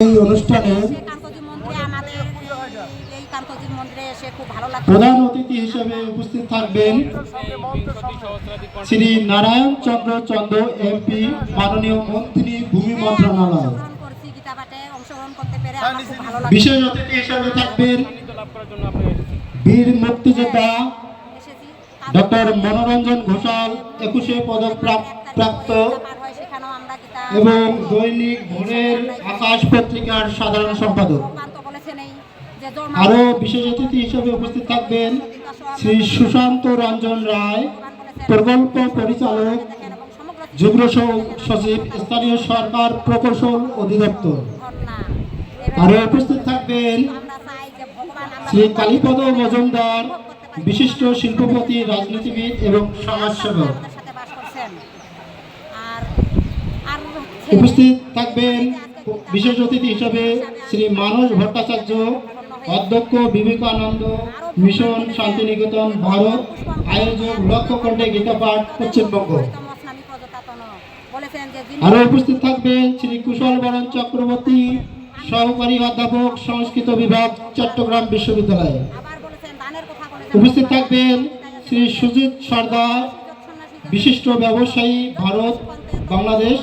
এই অনুষ্ঠানে প্রধান অতিথি হিসেবে উপস্থিত থাকবেন শ্রী নারায়ণ চন্দ্র চন্দ্র এমপি মাননীয় মন্ত্রী ভূমি মন্ত্রণালয়। বিশেষ অতিথি হিসেবে থাকবেন বীর মুক্তিযোদ্ধা ডক্টর মনোরঞ্জন ঘোষাল একুশে পদক প্রাপ্ত এবং দৈনিক ভোরের আকাশ পত্রিকার সাধারণ সম্পাদক। আরও বিশেষ অতিথি হিসেবে উপস্থিত থাকবেন শ্রী সুশান্ত রঞ্জন রায় প্রকল্প পরিচালক যুগ্ম সচিব স্থানীয় সরকার প্রকৌশল অধিদপ্তর। আরও উপস্থিত থাকবেন শ্রী কালীপদ মজুমদার বিশিষ্ট শিল্পপতি রাজনীতিবিদ এবং সমাজসেবক আমাদের সাথে বাস করছেন আর আর হচ্ছে উপস্থিত থাকবেন বিশেষ অতিথি হিসেবে শ্রী মানস ভট্টাচার্য, অধ্যক্ষ বিবেকানন্দ মিশন শান্তিনিকেতন ভারত, আয়োজক লক্ষ্য কণ্ঠে গীতাপাঠ পশ্চিমবঙ্গ। আরও উপস্থিত থাকবেন শ্রী কুশল বরণ চক্রবর্তী, সহকারী অধ্যাপক, সংস্কৃত বিভাগ, চট্টগ্রাম বিশ্ববিদ্যালয়। উপস্থিত থাকবেন শ্রী সুজিত সর্দার, বিশিষ্ট ব্যবসায়ী ভারত, বাংলাদেশ।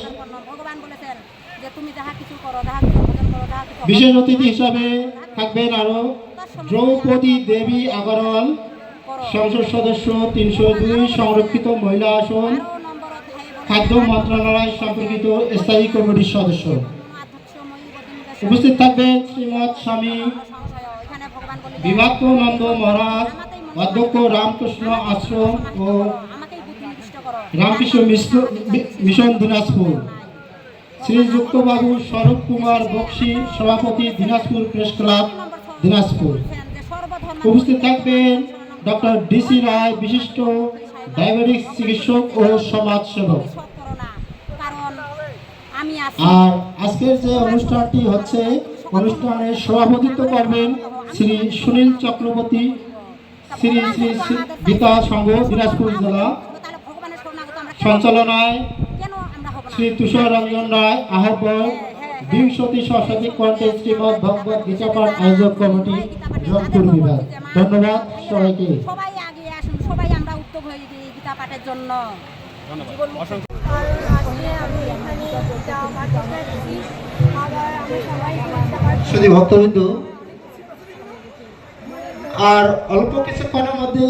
বিশেষ অতিথি হিসাবে থাকবেন আরও দ্রৌপদী দেবী আগরওয়াল সংসদ সদস্য তিনশো দুই সংরক্ষিত মহিলা আসন আরও খাদ্য মন্ত্রণালয় সম্পর্কিত স্থায়ী কমিটির সদস্য। উপস্থিত থাকবেন শ্রীমৎ স্বামী ভগবান মহারাজ অধ্যক্ষ রামকৃষ্ণ আশ্রম ও রামকৃষ্ণ মিশন দিনাজপুর। শ্রীযুক্তবাবু স্বরূপ কুমার বক্সি, সভাপতি দিনাজপুর প্রেস ক্লাব, দিনাজপুর। উপস্থিত থাকবেন ডক্টর ডিসি রায়, বিশিষ্ট ডায়াবেটিক চিকিৎসক ও সমাজসেবক। সব করো না কারণ আমি আছি আর আজকের যে অনুষ্ঠানটি হচ্ছে, অনুষ্ঠানে সভাপতিত্ব করবেন শ্রী সুনীল চক্রবর্তী শ্রী শ্রী গীতা সংঘ, দিনাজপুর জেলা সঞ্চালনায় শ্রী তুষার রঞ্জন রায় আহ্বায়ক বিংশতি সরস্বতী কণ্ঠে শ্রীমদ ভগবত গীতাপাঠ আয়োজক কমিটি রংপুর বিভাগ। ধন্যবাদ সবাইকে। সবাই আগে আসুন সবাই আমরা উদ্যোগ হয়ে গীতা পাঠের জন্য। গীতা পাঠ পাঠ শুধু ভক্তবৃন্দ আর অল্প কিছুক্ষণের মধ্যে